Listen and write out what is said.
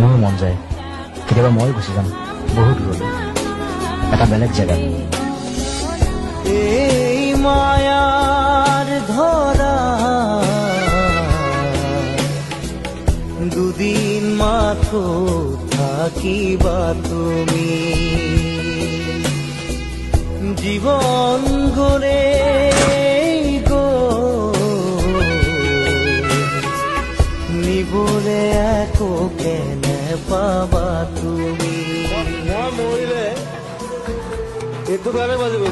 মোৰো মন যায়। কেতিয়াবা মই গুচি যাম। বহুত দূৰলৈ। এটা বেলেগ জেগাত এই মায়ার ধরা দুদিন মাথো থাকিবা তুমি। জীবন গড়ে নিবলে একো কেনে পাবা তুমি। মই মৰিলে এইটো কাৰণে বাজিব